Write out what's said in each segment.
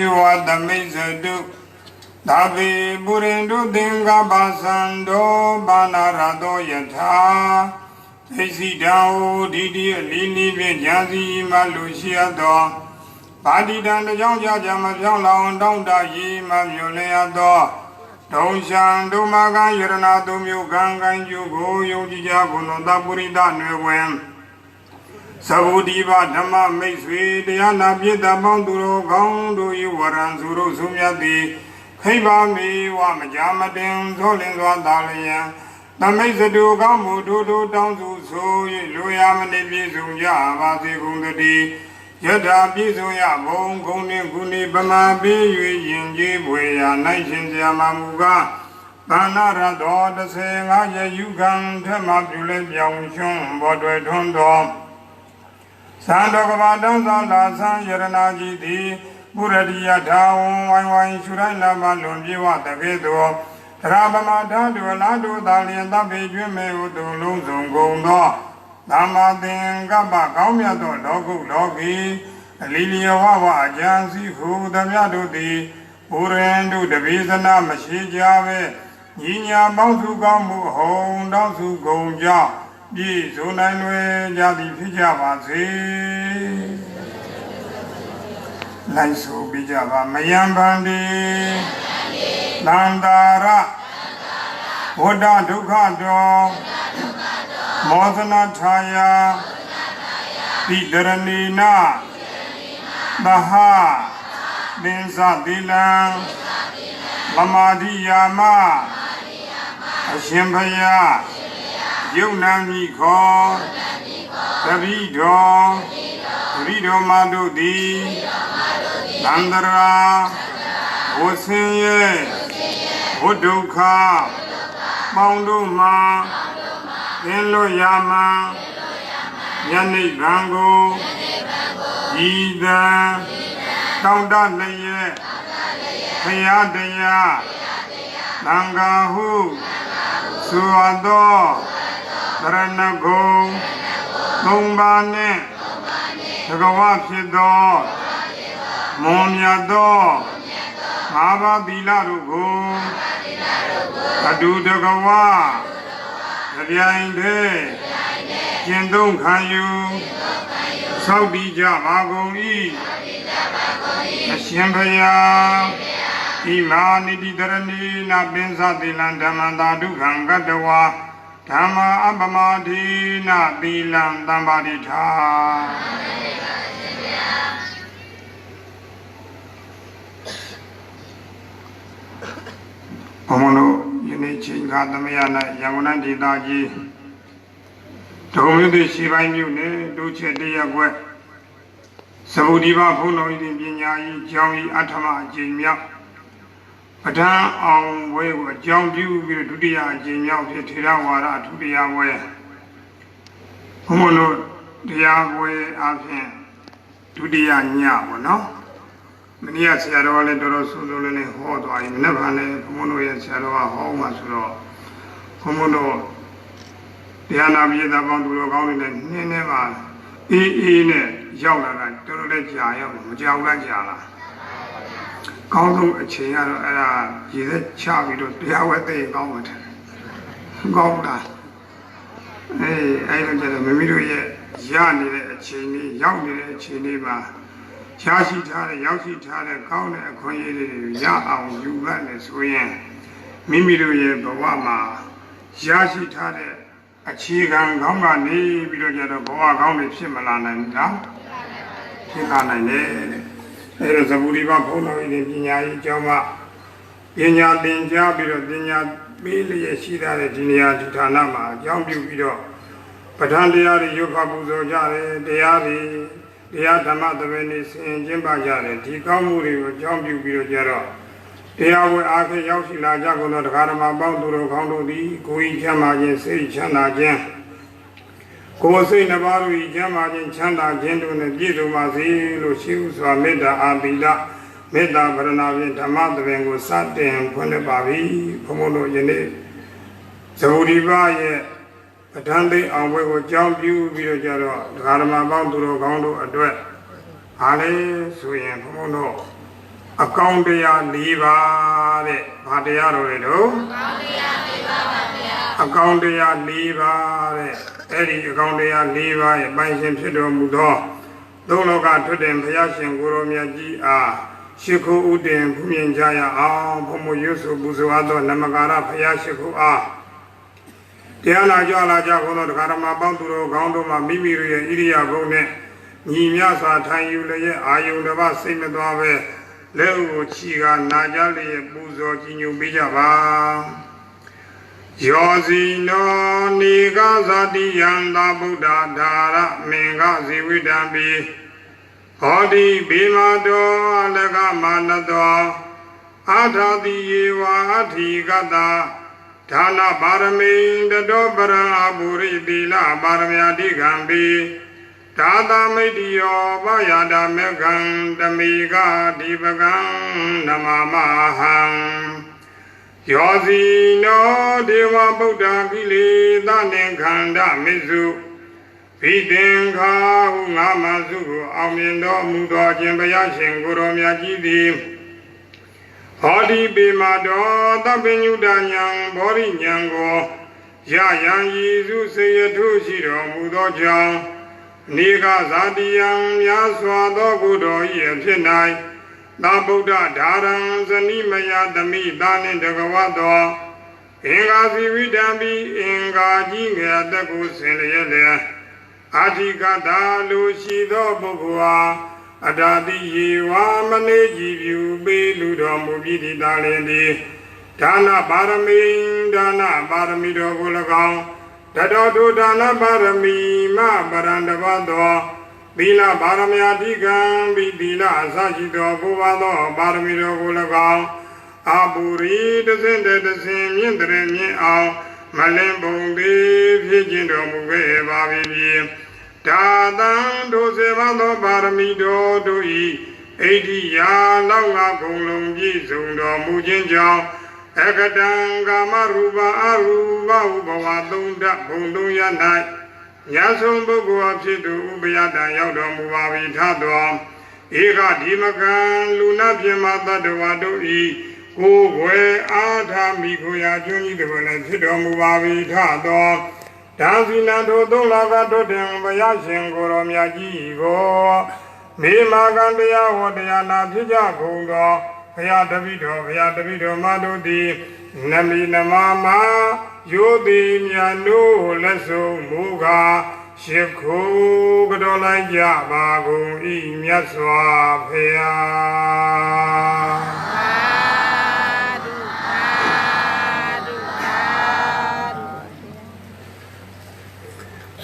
ဧဝသမိစ္ဆတုသာဝေပုရိန္ဒုသင်္ကပ္ပသံတောဘာနာရတောယထာသိစိတံဟူဒီတိအလီနီဖြင့်ဉာစီမလူရှိရသောပါတိတံတကြောင်ကြကြမပြောင်းလောင်တောင်းတရီမမြုလျရသောဒုံရှံဒုမကံယရနာတုမျိုးကံကံကျုကိုယုံကြည်ကြဘုံတော်သပုရိသနွယ်ဝင် သဗ္ဗုတိပဓမ္မမိတ်ဆွေတရားနာပြည့်တပေါင်းသူတို့ကောင်းတို့ဤဝရံသူတို့ဆုံးမြတ်သည်ခိဗ္ဗမေဝမကြမတင်သောလင်စွာသာလျံသမိတ်စတုကောင်းမှုတို့တို့တောင်းစုဆို၍လူရမဏိပြည့်စုံကြပါစေကုန်တည်းယထာပြည့်စုံရဘုံဂုံနှင့်ကုဏိပမာပေး၍ယင်ကြီးပွေရာနိုင်ရှင်စရာမမူကားဘာနာရတော်35ရယူခံထမပြုလဲပြောင်းချွန်းဘောတွေထွန်းတော် သံတော်ကဘာတောင်းသောလာသံယရနာကြီးသည်ပုရတိယထာဝံဝိုင်းဝိုင်းရှုရိုင်းလာမလွန်ပြေဝတကဲ့သို့သရပမထာတုလာတုသာလျင်တပ်ပေကျွေးမေဟုသူလုံးစုံကုန်သောသမ္မာသင်္ကပ္ပကောင်းမြတ်သောလောကုလောကီအလီလျဝဝအကျံစီဟုသမျှတို့သည်ဘုရင်တို့တပိသနာမရှိကြပဲညီညာပေါင်းစုကောင်းမှုအဟုံတောင်းစုကုန်ကြောင်း ပြည့်စုံနိုင်လွယ်ကြသည်ဖြစ်ကြပါစေလိုက်ဆိုပြကြပါမယံဗန္တိသန္တာရဝဒဒုက္ခတောမောသနာထာယတိဒရဏီနာသဟသင်္သသီလံမမာတိယာမအရှင်ဘုရား ယုံနာမိခောတပိတော်တပိတော်မတို့သည်သန္တရာဝဆင်းရဲဝဒုက္ခပေါင်းတို့မှာသင်လို့ရမှာယနေ့ဗံကိုဤသံတောင်းတလျက်ဖရာတရားသံဃာဟုဆိုအပ်သော တရဏဂုံသုံးပါးနှင့်သကဝဖြစ်သောမွန်မြတ်သောငါးပါးသီလတို့ကိုအတူတကဝကြပြိုင်တည်းကျင့်သုံးခံယူသောက်တည်ကြပါကုန်၏အရှင်ဘုရားဣမာနိတိတရဏီနာပင်စသီလံဓမ္မန္တာဒုက္ခံကတဝါ ဓမ္မာအပမဒိနာသီလံသံပါတိထာဘုံမလို့ယနေ့ချိန်ခါသမယ၌ရန်ကုန်တိုင်းဒေသကြီးဒုံမြို့သိရှိပိုင်းမြို့နယ်ဒုချက်တရက်ွက်သဗုဒိဘဘုန်းတော်ဤပညာဤကျောင်းဤအထမအကျင့်မြောက် ပဋ္ဌာန်းအောင်ဝဲကိုအကြောင်းပြုပြီးတော့ဒုတိယအကျင့်မြောက်ဖြစ်ထေရဝါဒဒုတိယဝဲဘုံမလို့တရားဝဲအဖြစ်ဒုတိယညပေါ့နော်မနေ့ကဆရာတော်ကလည်းတော်တော်ဆိုးဆိုးလေးလေးဟောသွားပြီမနေ့ကလည်းဘုံမလို့ရဲ့ဆရာတော်ကဟောမှဆိုတော့ဘုံမလို့တရားနာပြည်သားပေါင်းသူတော်ကောင်းတွေနဲ့နင်းနေပါအေးအေးနဲ့ရောက်လာတာတော်တော်လေးကြာရောက်မကြောက်လားကြာလား ကောင်းဆုံးအချိန်ကတော့အဲ့ဒါရေသက်ချပြီးတော့တရားဝဲသိရင်ကောင်းမှာတယ်ကောင်းတာအေးအဲ့လိုကြတော့မိမိတို့ရဲ့ရနေတဲ့အချိန်လေးရောက်နေတဲ့အချိန်လေးမှာရရှိထားတဲ့ရောက်ရှိထားတဲ့ကောင်းတဲ့အခွင့်အရေးတွေရအောင်ယူရမယ်ဆိုရင်မိမိတို့ရဲ့ဘဝမှာရရှိထားတဲ့အခြေခံကောင်းကနေပြီးတော့ကြတော့ဘဝကောင်းတွေဖြစ်မလာနိုင်ဘူးလားဖြစ်လာနိုင်တယ် အဲဒါသဗ္ဗူရိဘဘုန်းတော်ကြီးပညာရေးအကြောင်းမှာပညာသင်ကြားပြီးတော့ပညာပေးလျက်ရှိတဲ့ဒီနေရာဒီဌာနမှာအကြောင်းပြုပြီးတော့ပဋ္ဌာန်းတရားတွေရုပ်ခပူဇော်ကြတယ်တရားတွေတရားဓမ္မသဘယ်နေဆင်ကျင့်ပါကြတယ်ဒီကောင်းမှုတွေကိုအကြောင်းပြုပြီးတော့ကြတော့တရားဝင်အားဖြင့်ရောက်ရှိလာကြကုန်သောတရားဓမ္မပေါင်းသူတို့ကောင်းတို့သည်ကိုယ်ဤချမ်းသာခြင်းစိတ်ချမ်းသာခြင်း ကိုယ်စိတ်နှပါတို့ဤချမ်းသာခြင်းချမ်းသာခြင်းတို့နဲ့ပြည့်စုံပါစေလို့ရှိဥစွာမေတ္တာအာသီလမေတ္တာဗရဏဖြင့်ဓမ္မသဘင်ကိုစတင်ဖွင့်လှစ်ပါပြီဘုံဘုံတို့ယနေ့ဇဝတိပါရဲ့ပဋ္ဌာန်းသိအောင်ဘွဲကိုကြောင်းပြုပြီးတော့ကြတော့ဒကာဓမ္မပေါင်းသူတော်ကောင်းတို့အတွက်အားလေဆိုရင်ဘုံဘုံတို့အကောင်တရား၄ပါးတဲ့ဘာတရားတော်လဲတော့အကောင်တရား၄ပါးတဲ့အဲ့ ဒီအကောင်တရား၄ပါးရဲ့ပိုင်ရှင်ဖြစ်တော်မူသောသုံးလောကထွတ်တဲ့ဘုရားရှင်ကိုရောမြတ်ကြီးအားရှိခိုးဥတည်ဘုမြင်ကြရအောင်ဘုံမရွတ်ဆိုပူဇော်အပ်သောနမကာရဘုရားရှိခိုးအားတရားနာကြလာကြကုန်သောတရားဓမ္မပေါင်းသူတို့ခေါင်းတို့မှာမိမိတို့ရဲ့ဣရိယာပုနဲ့ညီမြစွာထိုင်ယူလျက်အာယုန်တစ်ပါးစိတ်မသွားပဲလက်ဥကိုချီကနာကြလျက်ပူဇော်ကြည်ညိုပေးကြပါ ယောဇီနောနေကဇာတိယံသာဗုဒ္ဓဒါရမင်္ဂဇေဝိတံပိဟောတိဘေမတောအလကမာနတောအာထာတိယေဝအဋ္ဌိကတဒါနပါရမိတတောပရံအပုရိတိလပါရမယတိကံပိသာသမိတ္တယောဘယတာမေကံတမိကဒီပကံနမမဟံ ယောဇီနောဒေဝဗုဒ္ဓကိလေသာနိခန္ဓမိစုဘိသင်္ခာဟုငါမစုကိုအောင်မြင်တော်မူသောခြင်းဘုရားရှင်ကိုရောမြတ်ကြီးသည်ဟောဒီပေမတော်သဗ္ဗညုတညာဘောရိညာကိုရယံယေစုစေယထုရှိတော်မူသောကြောင့်နေကဇာတိယံများစွာသောကုသိုလ်၏အဖြစ်၌ သာဗုဒ္ဓဓာရံဇနိမယသမိသာနှင့်တကဝသောအင်္ဂါစီဝိတံပိအင်္ဂါကြီးငယ်အသက်ကိုဆင်လျက်လေအာတိကတာလူရှိသောပုဂ္ဂိုလ်အားအတာတိယေဝမနေကြည်ပြုပေးလူတော်မူပြီးဒီသာလင်သည်ဒါနပါရမီဒါနပါရမီတော်ကို၎င်းတတော်တုဒါနပါရမီမပရံတပတ်သော သီလပါရမယတိကံပိသီလအစရှိသောဘုရားသောပါရမီတော်ကို၎င်းအာပူရီတစင်တစင်မြင့်တဲ့မြင့်အောင်မလင်ပုံသည်ဖြစ်ခြင်းတော်မူခဲ့ပါပြီဒါတံတို့စေဘသောပါရမီတော်တို့ဤအိဋ္ဌိယာလောက်ငါကုံလုံးပြည့်စုံတော်မူခြင်းကြောင့်အကတံကာမရူပအရူပဟုဘဝသုံးဓဘုံသုံးရ၌ ညာဆုံးပုဂ္ဂိုလ်အဖြစ်သူဥပယတံရောက်တော်မူပါ၏ထသောဧကဒီမကံလူနာပြမတတ္တဝါတို့ဤကိုယ်ွယ်အားထားမိကိုရာကျွန်းကြီးတို့လည်းဖြစ်တော်မူပါ၏ထသောဒါစီနတို့သုံးလောကတို့တင်ဘုရားရှင်ကိုရောမြတ်ကြီးကိုမေမာကံတရားဟောတရားနာဖြစ်ကြကုန်သောဘုရားတပိတော်ဘုရားတပိတော်မတို့သည်နမီနမမ ယောတိမြတ်တို့လက်ဆုံးမူကားရှိခိုးကြောလိုက်ကြပါကုန်ဤမြတ်စွာဘုရား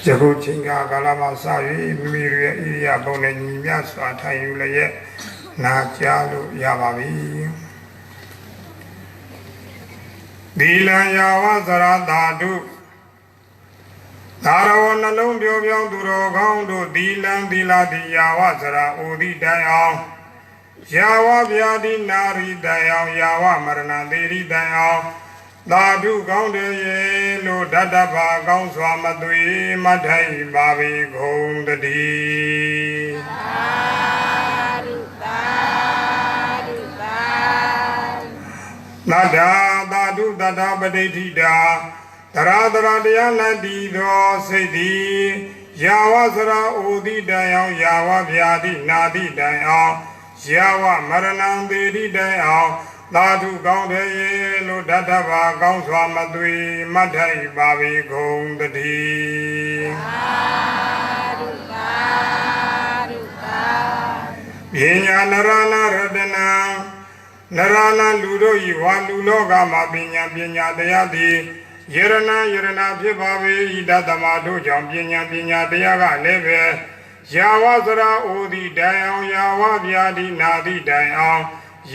ယခုချိန်ကကာလမှာစ၍မိမိရဲ့ဣရိယာပုနဲ့ညီမြစွာထိုင်ယူလျက်နာကြားလို့ရပါပြီ ဒီလံယာဝသရတာတုသာရဝနှလုံးပြောပြောင်းသူတော်ကောင်းတို့ဒီလံဒီလာဒီယာဝသရအိုဒီတိုင်အောင်ယာဝဗျာတိနာရီတိုင်အောင်ယာဝမရဏသေရီတိုင်အောင်သာဓုကောင်းတယ်ရေလို့ဓတ္တဘာကောင်းစွာမသွေမထိုင်ပါပေကုန်တည်း နတ္တာသာဓုတတ္တပဋိဋ္ဌိတာတရာတရာတရားနတ္တိသောစိတ်သည်ယာဝစရာအိုတိတိုင်အောင်ယာဝဗျာတိနာတိတိုင်အောင်ယာဝမရဏံသေတိတိုင်အောင်သာဓုကောင်းတယ်ရေလို့ဓတ္တဘာကောင်းစွာမသွေမထိုက်ပါပေကုန်တည်းပညာနရနာရတနာ နရနာလူတို့ဤဝါလူလောကမှာပညာပညာတရားသည်ယရဏယရဏဖြစ်ပါပေဤတသမတို့ကြောင့်ပညာပညာတရားကလည်းပဲယာဝစရာအိုသည်တိုင်အောင်ယာဝဗျာတိနာတိတိုင်အောင်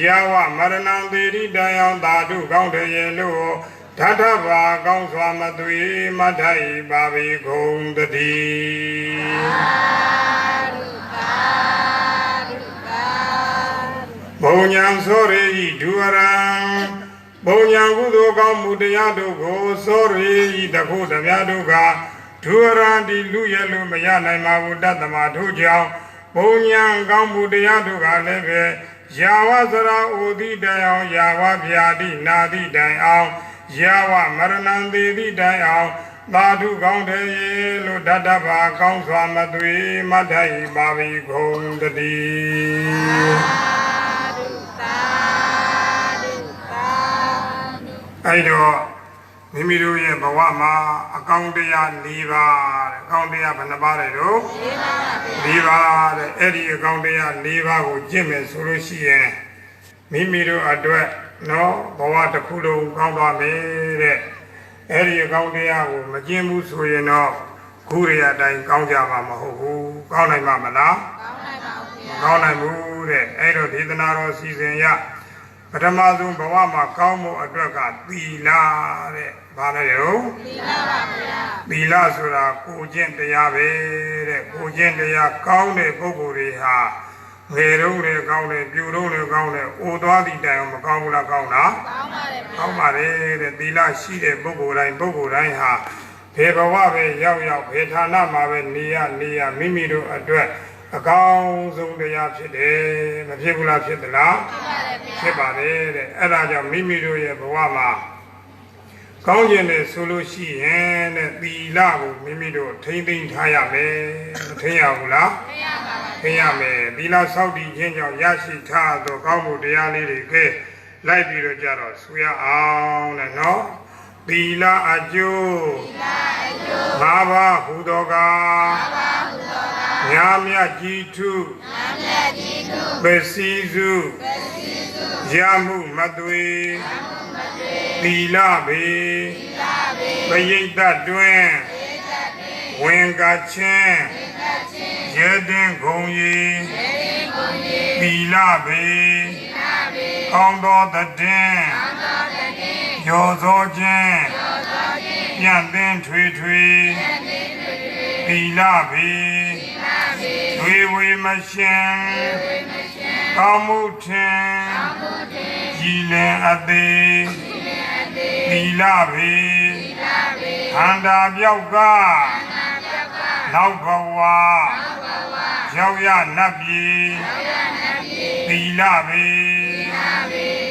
ယာဝမရဏံသေရိတယံသာဓုကောင်းတရေလို့ဓာထဘာကောင်းစွာမသွေမထိုက်ပါပေကုန်တည်း ဘုံညာသောရေဤဒုရံဘုံညာကုသိုလ်ကောင်းမှုတရားတို့ကိုသောရေဤတခုတပြားတို့ကဒုရံဒီလူရလို့မရနိုင်ပါဘူးတတ္တမထို့ကြောင့်ဘုံညာကောင်းမှုတရားတို့ကလည်းပဲယာဝဇရာအိုတိတိုင်အောင်ယာဝဗျာတိနာတိတိုင်အောင်ယာဝမရဏံသေတိတိုင်အောင်သာဓုကောင်းတယ်ရေလို့ဓတ္တဘာကောင်းစွာမသွေမတ်ထိုင်ပါပြီဂုံတတိ အဲ့တော့မိမိတို့ရဲ့ဘဝမှာအကောင်းတရား၄ပါးတဲ့အကောင်းတရားဘယ်နှပါးလဲတို့၄ပါးတဲ့အဲ့ဒီအကောင်းတရား၄ပါးကိုကျင့်မယ်ဆိုလို့ရှိရင်မိမိတို့အတွက်နော်ဘဝတစ်ခုလုံးကောင်းသွားမယ်တဲ့အဲ့ဒီအကောင်းတရားကိုမကျင့်ဘူးဆိုရင်တော့ခုရရတိုင်းကောင်းကြမှာမဟုတ်ဘူးကောင်းနိုင်မှာမလားမကောင်းနိုင်ဘူး တဲ့အဲ့တော့ဒေသနာတော်စီစဉ်ရပထမဆုံးဘဝမှာကောင်းမှုအတွက်ကသီလတဲ့။ဘာလဲရောသီလပါဗျာ။သီလဆိုတာကိုကျင့်တရားပဲတဲ့။ကိုကျင့်တရားကောင်းတဲ့ပုဂ္ဂိုလ်တွေဟာငယ်တုန်းလည်းကောင်းတယ်၊ပြူတုန်းလည်းကောင်းတယ်၊အိုသွားသည့်တိုင်အောင်မကောင်းဘူးလားကောင်းလား။ကောင်းပါတယ်။ကောင်းပါတယ်တဲ့။သီလရှိတဲ့ပုဂ္ဂိုလ်တိုင်းပုဂ္ဂိုလ်တိုင်းဟာဘယ်ဘဝပဲရောက်ရောက်ဘယ်ဌာနမှာပဲနေရနေရမိမိတို့အတွက် အကောင်းဆုံးတရားဖြစ်တယ်။မဖြစ်ဘူးလားဖြစ်သလား။ဖြစ်ပါတယ်တဲ့အဲ့ဒါကြောင့်မိမိတို့ရဲ့ဘဝမှာကောင်းကျင်တယ်ဆိုလို့ရှိရင်တဲ့သီလကိုမိမိတို့ထိမ့်သိမ့်ထားရမယ်မထိမ့်ရဘူးလားထိမ့်ရပါဘူးထိမ့်ရမယ်သီလစောင့်တည်ခြင်းကြောင့်ရရှိထားသောကောင်းမှုတရားလေးတွေကဲလိုက်ပြီးတော့ကြတော့ဆူရအောင်တဲ့နော်သီလအကျိုးသီလအကျိုးငါးပါးဟူသောကငါးပါးဟူသောက ညာမြတ်ကြီးထုညာမြတ်ကြီးထုပစီစုပစီရမှုမသွေသီလဘေပရိတ်တတွင်ဝင်ကချင်းရဲတင်ဂုံရီသီလဘေကောင်းသောတည်ရောသောခြင်းပြန်သင်ထွေထွေသီလဘေ ဝေဝေမရှင်ကောင်းမှုထင်ကြည်လင်အသေးသီလဘေခန္ဓာပြောက်ကနောက်ဘဝရောက်ရနတ်ပြည်သီလဘေ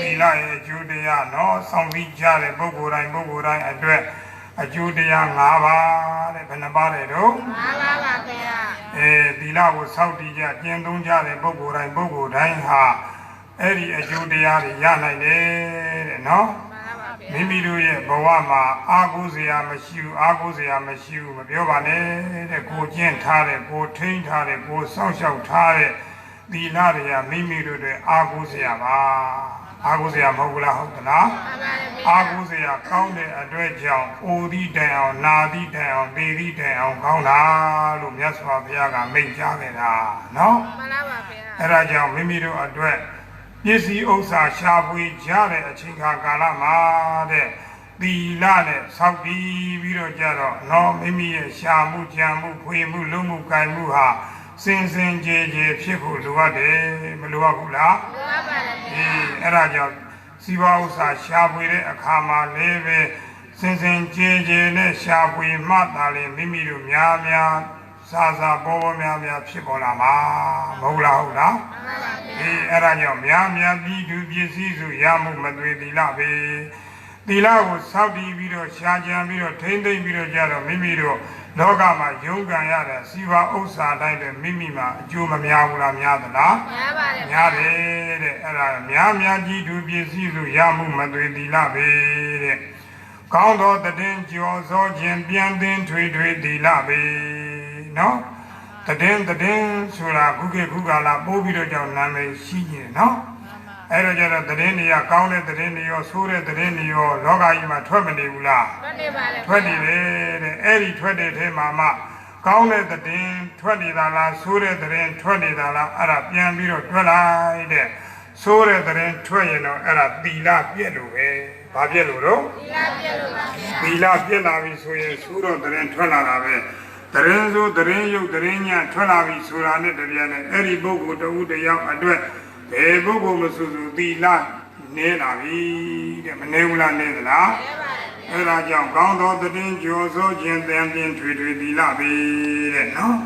သီလရဲ့အကျိုးတရားနော်ဆောင်ပြီးကြတဲ့ပုဂ္ဂိုလ်တိုင်းပုဂ္ဂိုလ်တိုင်းအတွက် အကျိုးတရား၅ပါးတဲ့ဘယ်နှပါးလဲတော့အဲသီလကိုစောင့်တည်ကြကျင့်သုံးကြတဲ့ပုဂ္ဂိုလ်တိုင်းပုဂ္ဂိုလ်တိုင်းဟာအဲ့ဒီအကျိုးတရားတွေရနိုင်တယ်တဲ့နော်မိမိတို့ရဲ့ဘဝမှာအာဟုစရာမရှိဘူးအာဟုစရာမရှိဘူးမပြောပါနဲ့တဲ့ကိုကျင့်ထားတဲ့ကိုထိန်းထားတဲ့ကိုစောင့်ရှောက်ထားတဲ့သီလတွေကမိမိတို့ရဲ့အာဟုစရာပါ အာဟုစရာမဟုတ်ဘူးလားဟုတ်သလားအာဟုစရာကောင်းတဲ့အတွက်ကြောင့်အိုသည့်တိုင်အောင်နာသည့်တိုင်အောင်သေသည့်တိုင်အောင်ကောင်းတာလို့မြတ်စွာဘုရားကမိန့်ကြားခဲ့တာနော်မှန်လားပါဗျာအဲ့ဒါကြောင့်မိမိတို့အတွက်ပစ္စည်းဥစ္စာရှာဖွေကြတဲ့အချိန်ခါကာလမှာတဲ့သီလနဲ့စောင့်တည်ပြီးတော့ကြတော့နော်မိမိရဲ့ရှာမှုကြံမှုဖွေမှုလုံမှုကံမှုဟာ စင်စင်ကြယ်ကြယ်ဖြစ်ဖို့လိုအပ်တယ်မလိုအပ်ဘူးလားလိုအပ်ပါတယ်ဗျာအေးအဲ့ဒါကြောင့်စီဝါဥစ္စာရှာဖွေတဲ့အခါမှာလည်းပဲစင်စင်ကြယ်ကြယ်နဲ့ရှာဖွေမှသာလေမိမိတို့များများစားစားပေါ်ပေါ်များများဖြစ်ပေါ်လာမှာမဟုတ်လားဟုတ်လားမှန်ပါဗျာအေးအဲ့ဒါကြောင့်များများပြည်သူပစ္စည်းစုရမှုမသွေသီလပဲသီလကိုစောင့်တည်ပြီးတော့ရှားကြံပြီးတော့ထိမ့်သိမ့်ပြီးတော့ကြတော့မိမိတို့ လောကမှာယုံကံရတဲ့စီဝါဥစ္စာတိုင်းပဲမိမိမှာအကျိုးမများဘူးလားများသလားများပါတယ်ဗျာများတယ်တဲ့အဲ့ဒါများများကြီးသူပစ္စည်းစုရမှုမသွေသီလပဲတဲ့ကောင်းသောတည်င်းကြော်စောခြင်းပြန်သင်ထွေထွေသီလပဲနော်တည်င်းတည်င်းဆိုတာခုခေတ်ခုကာလပိုးပြီးတော့ကြောင့်နာမည်ရှိနေတယ်နော် အဲ့တော့ကျတော့တည်င်းတွေကကောင်းတဲ့တည်င်းတွေရောဆိုးတဲ့တည်င်းတွေရောလောကကြီးမှာထွက်မနေဘူးလားထွက်နေပါလေထွက်နေတယ်တဲ့အဲ့ဒီထွက်တဲ့ထဲမှာမှကောင်းတဲ့သတင်းထွက်နေတာလားဆိုးတဲ့သတင်းထွက်နေတာလားအဲ့ဒါပြန်ပြီးတော့ထွက်လိုက်တဲ့ဆိုးတဲ့သတင်းထွက်ရင်တော့အဲ့ဒါသီလပြည့်လို့ပဲဘာပြည့်လို့တော့ဒီလားပြည့်လို့ပါဗျာသီလပြည့်လာပြီဆိုရင်ဆိုးတော့သတင်းထွက်လာတာပဲသတင်းဆိုးသတင်းရုပ်သတင်းညထွက်လာပြီဆိုတာနဲ့တပြိုင်နက်အဲ့ဒီပုဂ္ဂိုလ်တဦးတစ်ယောက်အတွက် ဘယ်ပုဂ္ဂိုလ်မဆိုဆိုသီလနေလာပြီတဲ့မနေဘူးလားနေသလားလဲပါတယ်ဗျာအဲဒါကြောင့်ကောင်းသောတည်င်းကြော်စိုးခြင်းတန်တင်ထွေထွေသီလပေတဲ့နော်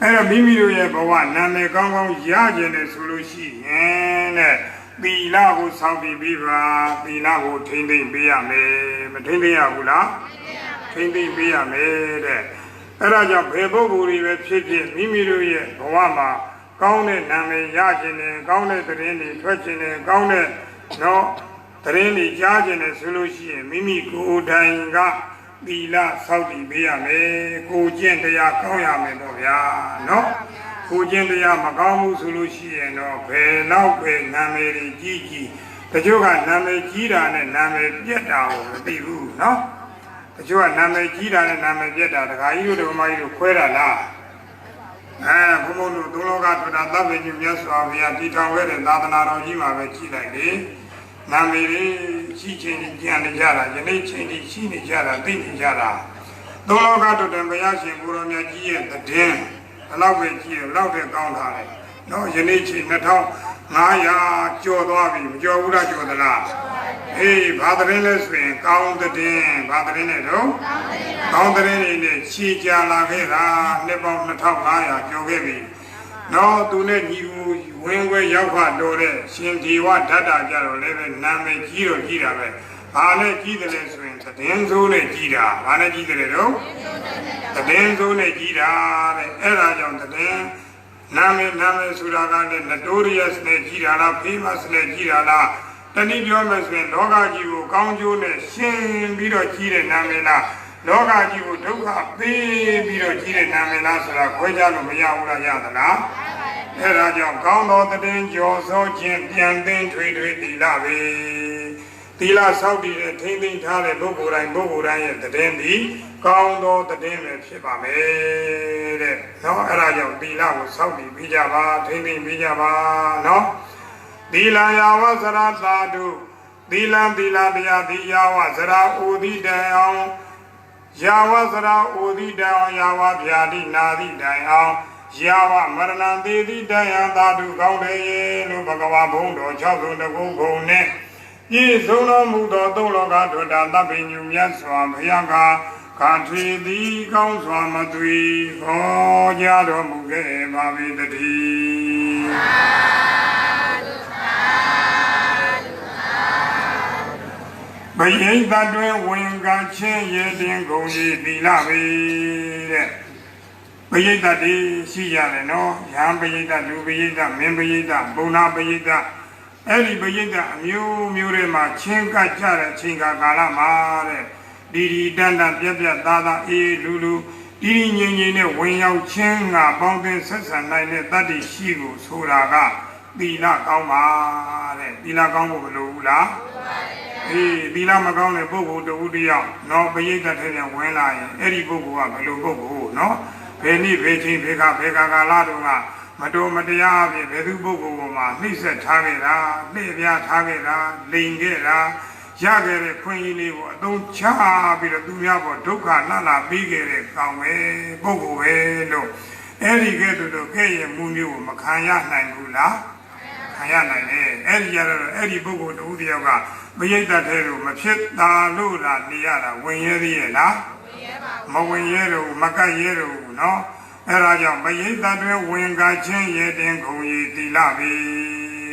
အဲ့တော့မိမိတို့ရဲ့ဘဝနာမည်ကောင်းကောင်းရကျင်တယ်ဆိုလို့ရှိရင်တဲ့သီလကိုစောင့်တည်ပြီးပါသီလကိုထိမ့်သိမ့်ပေးရမယ်မထိမ့်သိမ့်ရဘူးလားထိမ့်သိမ့်ပေးရမယ်တဲ့အဲ့ဒါကြောင့်ဘယ်ပုဂ္ဂိုလ်တွေပဲဖြစ်ဖြစ်မိမိတို့ရဲ့ဘဝမှာ ကောင်းတဲ့နာမည်ရကျင်တယ်ကောင်းတဲ့သတင်းတွေထွက်ကျင်တယ်ကောင်းတဲ့နော်သတင်းတွေကြားကျင်တယ်ဆိုလို့ရှိရင်မိမိကိုယ်တိုင်ကသီလစောင့်တည်ပေးရမယ်ကိုကျင့်တရားကောင်းရမယ်ပေါ့ဗျာနော်ကိုကျင့်တရားမကောင်းဘူးဆိုလို့ရှိရင်တော့ဘယ်တော့ပဲနာမည်ကြီးကြီးကြီးတချို့ကနာမည်ကြီးတာနဲ့နာမည်ပြက်တာကိုမသိဘူးနော်တချို့ကနာမည်ကြီးတာနဲ့နာမည်ပြက်တာတခါကြီးတို့ဓမ္မကြီးတို့ခွဲတာလား အဲဘုံဘုံတို့သုံးလောကထွတာသဗ္ဗညုမြတ်စွာဘုရားတည်ထောင်ခဲ့တဲ့သာသနာတော်ကြီးမှာပဲကြည်လိုက်လေနာမည်လေးရှိချင်းကြီးကြံနေကြတာယနေ့ချင်းကြီးရှိနေကြတာသိနေကြတာသုံးလောကထွတာဘုရားရှင်ဘုရားမြတ်ကြီးရဲ့တည်င်းဘယ်လောက်ပဲကြည့်ရလောက်တဲ့ကောင်းတာလေနော်ယနေ့ချင်း 2500ကျော်သွားပြီမကျော်ဘူးလားကျော်သလားအေးဘာသတင်းလဲဆိုရင်ကောင်းတဲ့ဘာသတင်းလဲတော့ကောင်းတဲ့နေနဲ့ရှည်ကြလာခဲ့တာနှစ်ပေါင်း2500ကျော်ခဲ့ပြီ။နော်သူနဲ့ညီကိုဝင်ခွဲရောက်ခတော်တဲ့ရှင်ဒီဝဓာတ်တာကြတော့လည်းပဲနာမည်ကြီးတော့ကြီးတာပဲ။ဘာနဲ့ကြီးတယ်လဲဆိုရင်သတင်းစိုးနဲ့ကြီးတာ။ဘာနဲ့ကြီးတယ်လဲတော့သတင်းစိုးနဲ့ကြီးတာတဲ့။အဲ့ဒါကြောင့်သတင်း နာမည်နာမည်ဆိုတာကလည်း notorious နဲ့ကြီးတာလား famous နဲ့ကြီးတာလားတနည်းပြောမယ်ဆိုရင်လောကကြီးကိုကောင်းကျိုးနဲ့ရှင်းပြီးတော့ကြီးတဲ့နာမည်လားလောကကြီးကိုဒုက္ခပေးပြီးတော့ကြီးတဲ့နာမည်လားဆိုတာခွဲခြားလို့မရဘူးလားရသလားအဲဒါကြောင့်ကောင်းသောတည်င်းကြော်စောခြင်းပြန်သိမ်းထွေထွေသီလပဲ သီလဆောက်တည်တဲ့ထိမ့်သိမ်းထားတဲ့ပုဂ္ဂိုလ်တိုင်းပုဂ္ဂိုလ်တိုင်းရဲ့တည်င်းဒီကောင်းသောတည်င်းပဲဖြစ်ပါမယ်တဲ့နော်အဲဒါကြောင့်သီလကိုဆောက်တည်ပြီးကြပါထိမ့်သိမ်းပြီးကြပါနော်သီလယာဝဇရသာတုသီလံသီလတရားသီယာဝဇရာဥဒိတံအောင်ယာဝသရာဩတိတံယာဝဗျာတိနာတိတံအောင်ယာဝမရဏံသေတိတံယသာဓုကောင်းတယ်လို့ဘဂဝါဘုံတော်6ဆုံးတကုဘုံနဲ့ ပြည့်စုံတော်မူသောသုံးလောကထွတ်တာသဗ္ဗညုမြတ်စွာဘုရားကကာထွေသည်ကောင်းစွာမသွေဟောကြားတော်မူခဲ့ပါ၏တည်းဘယိတတွင်ဝင်ကချင်းရတင်ကုန်ဤသီလပဲတဲ့ပယိတတည်းရှိရတယ်နော်ယံပယိတလူပယိတမင်းပယိတဘုံနာပယိတ အဲ့ဒီပယိတအမျိုးမျိုးတွေမှာချင်းကပ်ကြတဲ့အချိန်ကာလမှာတဲ့ဒီဒီတန်တန်ပြက်ပြက်သားသားအေးလူလူဒီဒီငြိမ်ငြိမ်နဲ့ဝင်ရောက်ချင်းကပေါင်းတင်ဆက်ဆံနိုင်တဲ့တတ္တိရှိကိုဆိုတာကသီလကောင်းပါတဲ့သီလကောင်းဖို့မလိုဘူးလားအေးသီလမကောင်းတဲ့ပုဂ္ဂိုလ်တဦးတယောက်တော့ပရိသတ်ထဲပြန်ဝင်လာရင်အဲ့ဒီပုဂ္ဂိုလ်ကဘယ်လိုပုဂ္ဂိုလ်နော်ဘယ်နည်းဘယ်ချိန်ဘယ်ကဘယ်ကကာလတုန်းက မတော်မတရားအဖြစ်ဘယ်သူပုဂ္ဂိုလ်ပေါ်မှာနှိမ့်ဆက်ထားခဲ့တာနှိမ့်ပြထားခဲ့တာလိန်ခဲ့တာရခဲ့တဲ့ခွင့်ရင်းလေးကိုအသုံးချပြီးတော့သူများပေါ်ဒုက္ခလှလှပြီးခဲ့တဲ့ကောင်းပဲပုဂ္ဂိုလ်ပဲလို့အဲ့ဒီကဲ့သို့တော့ကဲ့ရဲ့မှုမျိုးကိုမခံရနိုင်ဘူးလားခံရနိုင်တယ်အဲ့ဒီကြတော့အဲ့ဒီပုဂ္ဂိုလ်တူတယောက်ကမရိတ်တတ်တဲ့လို့မဖြစ်တာလို့လားနေရတာဝင်ရသေးရဲ့လားမဝင်ရတော့မကတ်ရတော့ဘူးနော် အဲ့ဒါကြောင့်မရိတ်တတ်တဲ့ဝင်ကချင်းရတဲ့ခုံရီတီလာပြီ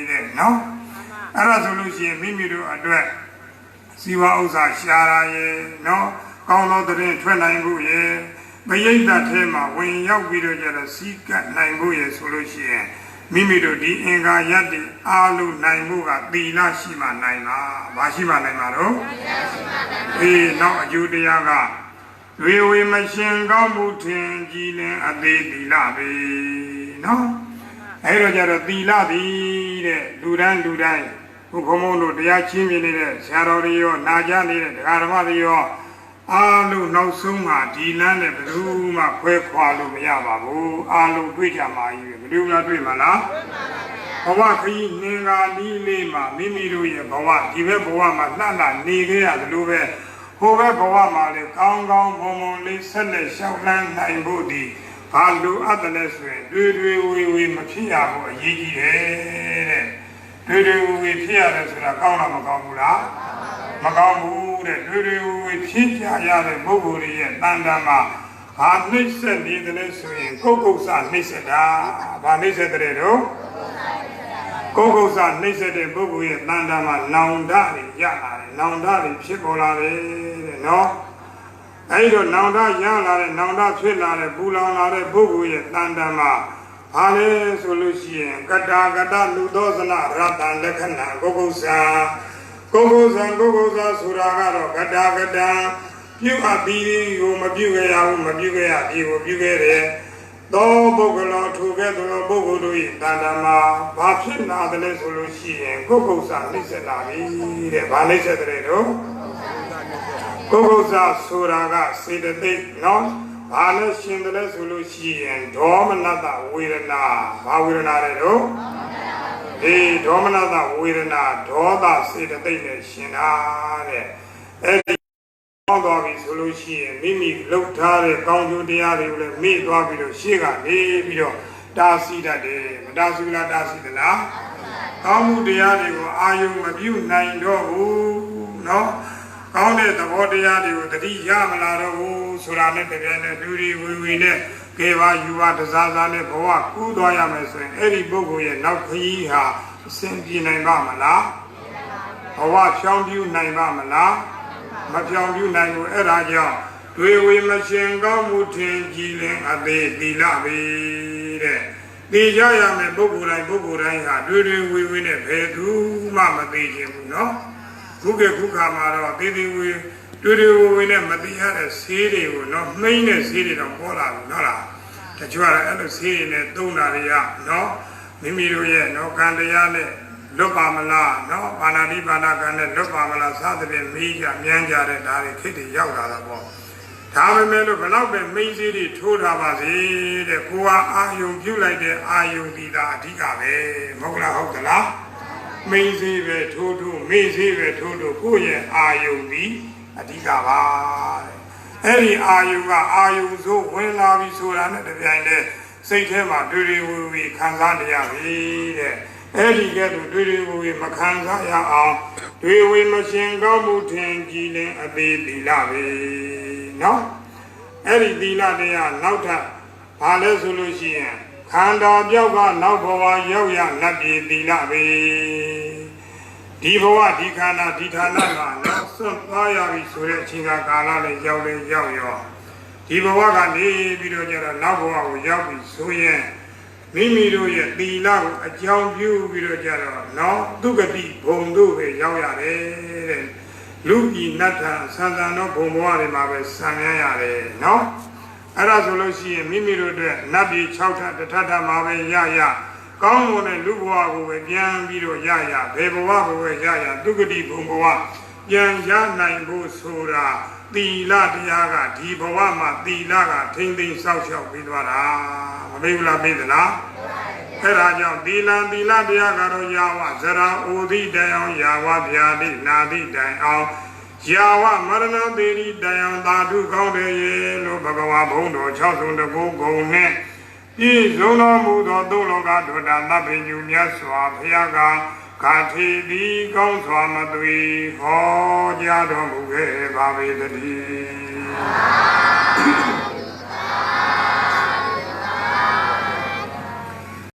တဲ့နော်အဲ့ဒါဆိုလို့ရှိရင်မိမိတို့အတွက်စီဝါဥစ္စာရှားရရဲ့နော်ကောင်းသောတရင်ထွက်နိုင်ဖို့ရဲ့မရိတ်တတ်ထဲမှာဝင်ရောက်ပြီးတော့ကျတော့စီကတ်နိုင်ဖို့ရဲ့ဆိုလို့ရှိရင်မိမိတို့ဒီအင်္ဂါရတ္တိအာလုံးနိုင်မှုကသီလရှိမှနိုင်မှာဘာရှိမှနိုင်မှာတော့အေးနောက်အကျိုးတရားက ဝေဝေမရှင်ကောင်းမှုထင်ကြည်လင်အသေးသီလပဲနော်အဲ့တော့ကြတော့သီလသည်တဲ့လူတန်းလူတိုင်းဘုခမုံတို့တရားချင်းပြနေတဲ့ဆရာတော်တွေရောနာကြားနေတဲ့ဒကာဓမ္မတွေရောအားလုံးနောက်ဆုံးမှာဒီလမ်းနဲ့ဘယ်သူမှခွဲခွာလို့မရပါဘူးအားလုံးတွေ့ကြမှာကြီးပဲဘယ်သူမှတွေ့မှာလားဘဝခရီးနှင်္ဂါနီးလေးမှာမိမိတို့ရဲ့ဘဝဒီဘက်ဘဝမှာလှလှနေခဲ့ရတယ်လို့ပဲ ဟိုဘက်ဘဝမှာလေကောင်းကောင်းမွန်မွန်လေးဆက်လက်ရှောက်လန်းနိုင်ဖို့ဒီဘာလိုအပ်တယ်လဲဆိုရင်တွေ့တွေ့ဝေဝေမဖြစ်ရဘူးအရေးကြီးတယ်တဲ့တွေ့တွေ့ဝေဝေဖြစ်ရတယ်ဆိုတာကောင်းလားမကောင်းဘူးလားမကောင်းဘူးတဲ့တွေ့တွေ့ဝေဝေဖြစ်ကြရတဲ့ပုဂ္ဂိုလ်ရဲ့တန်တန်မှာဘာနှိမ့်ဆက်နေတယ်လဲဆိုရင်ကိုယ်ကုသနှိမ့်ဆက်တာဘာနှိမ့်ဆက်တဲ့တော့ ကိုယ်ကုသနှိမ့်ဆက်တဲ့ပုဂ္ဂိုလ်ရဲ့တန်တာမှာနောင်တတွေရလာတယ်နောင်တတွေဖြစ်ပေါ်လာတယ်တဲ့နော်အဲဒီတော့နောင်တရလာတဲ့နောင်တဖြစ်လာတဲ့ပူလောင်လာတဲ့ပုဂ္ဂိုလ်ရဲ့တန်တာမှာဘာလဲဆိုလို့ရှိရင်ကတာကတလူသောသနရတ္တလက္ခဏာကိုယ်ကုသကိုယ်ကုသကိုယ်ကုသဆိုတာကတော့ကတာကတံပြုအပ်ပြီးကိုမပြုခဲ့ရဘူးမပြုခဲ့ရပြီးကိုပြုခဲ့တယ် သောပုဂ္ဂလောထူခဲ့သောပုဂ္ဂိုလ်တို့၏တန်တမှာဘာဖြစ်လာတယ်လဲဆိုလို့ရှိရင်ကိုယ်ကုသနှိစ္စလာပြီတဲ့ဘာနှိစ္စတဲ့တော့ကိုယ်ကုသဆိုတာကစေတသိက်နော်ဘာလဲရှင်တယ်လဲဆိုလို့ရှိရင်ဒေါမနတဝေဒနာဘာဝေဒနာလဲတော့ဒီဒေါမနတဝေဒနာဒေါသစေတသိက်နဲ့ရှင်တာတဲ့အဲ့ဒီ ။ကောင်းသွားပြီဆိုလို့ရှိရင်မိမိလှုပ်ထားတဲ့ကောင်းကျိုးတရားတွေကိုလည်းမေ့သွားပြီးတော့ရှေ့ကနေပြီးတော့တားဆီးတတ်တယ်။မတားဆီးလားတားဆီးသလား။ကောင်းမှုတရားတွေကိုအာယုံမပြုနိုင်တော့ဘူးနော်။ကောင်းတဲ့သဘောတရားတွေကိုတတိရမလာတော့ဘူးဆိုတာနဲ့တကယ်နဲ့ဒူရီဝီဝီနဲ့ကေဘာယူဘာတစားစားနဲ့ဘဝကူးသွားရမယ်ဆိုရင်အဲ့ဒီပုဂ္ဂိုလ်ရဲ့နောက်ခရီးဟာအဆင်ပြေနိုင်ပါမလားဘဝဖြောင်းပြူနိုင်ပါမလား မပြောင်ပြူနိုင်ဘူးအဲ့ဒါကြောင့်တွေ့ဝေမရှင်ကောင်းမှုထင်ကြည်လင်အသေးသီလပဲတဲ့သိကြရမယ်ပုဂ္ဂိုလ်တိုင်းပုဂ္ဂိုလ်တိုင်းဟာတွေ့တွေ့ဝေဝေနဲ့ဘယ်သူမှမသိခြင်းဘူးနော်ခုကခုခါမှာတော့သိသိဝေတွေ့တွေ့ဝေဝေနဲ့မသိရတဲ့ဆေးတွေကိုနော်မှိမ့်တဲ့ဆေးတွေတော့ပေါ်လာဘူးနော်လားတချို့ကလည်းအဲ့လိုဆေးတွေနဲ့သုံးတာတွေကနော်မိမိတို့ရဲ့နော်ကံတရားနဲ့ လွတ်ပါမလားနော်ပါဏာတိပါဏကံနဲ့လွတ်ပါမလားစသဖြင့်မေးကြမြန်းကြတဲ့ဒါတွေခေတ္တရောက်လာတာပေါ့ဒါပေမဲ့လို့ဘလောက်ပဲမိန်းစည်းတွေထိုးထားပါစေတဲ့ကိုကအာယုံပြုတ်လိုက်တဲ့အာယုံဒီတာအဓိကပဲမဟုတ်လားဟုတ်သလားမိန်းစည်းပဲထိုးထိုးမိန်းစည်းပဲထိုးထိုးကိုရဲ့အာယုံဒီအဓိကပါတဲ့အဲ့ဒီအာယုကအာယုဆိုဝင်လာပြီဆိုတာနဲ့တပြိုင်တည်းစိတ်ထဲမှာတွေ့တွေ့ဝီဝီခံစားနေရပြီတဲ့ အဲ့ဒီကဲ့သို့တွေ့တွေ့ဝေမခံစားရအောင်တွေ့ဝေမရှင်ကောင်းမှုထင်ကြည်လင်အသေးသီလပဲနော်အဲ့ဒီသီလတရားနောက်ထပ်ဘာလဲဆိုလို့ရှိရင်ခန္ဓာပြောက်ကနောက်ဘဝရောက်ရနတ်ပြည်သီလပဲဒီဘဝဒီခန္ဓာဒီဌာနကနောက်ဆွတ်သွားရပြီဆိုတဲ့အချိန်ကကာလနဲ့ရောက်လဲရောက်ရောဒီဘဝကနေပြီးတော့ကျတော့နောက်ဘဝကိုရောက်ပြီဆိုရင် မိမိတို့ရဲ့သီလကိုအကြောင်းပြုပြီးတော့ကြတော့နော်ဒုက္ကတိဘုံတို့ပဲရောက်ရတယ်တဲ့လူပြည်နတ်ထဆန်ဆန်တော့ဘုံဘဝတွေမှာပဲဆံရရတယ်နော်အဲ့ဒါဆိုလို့ရှိရင်မိမိတို့အတွက်နတ်ပြည်6ထပ်တစ်ထပ်ထပ်မှာပဲရရကောင်းမွန်တဲ့လူဘဝကိုပဲပြန်ပြီးတော့ရရဘယ်ဘဝကိုပဲရရဒုက္ကတိဘုံဘဝပြန်ရနိုင်ဖို့ဆိုတာ သီလတရားကဒီဘဝမှာသီလကထိမ့်သိမ်းဆောက်ရှောက်ပြီးသွားတာမမေ့ဘူးလားမေ့သလားအဲ့ဒါကြောင့်သီလံသီလတရားကတော့ယာဝဇရာအိုသည့်တိုင်အောင်ယာဝဗျာတိနာတိတိုင်အောင်ယာဝမရဏသေရီတိုင်အောင်သာဓုကောင်းတယ်ရေလို့ဘဂဝါဘုံတော်6ဆုံးတကူဂုံနဲ့ပြည့်စုံတော်မူသောသုံးလောကဒုတာသဗ္ဗညုမြတ်စွာဘုရားက ခတိတိကောင်းစွာမသွေဟောကြားတော်မူခဲ့ပါပေတည်း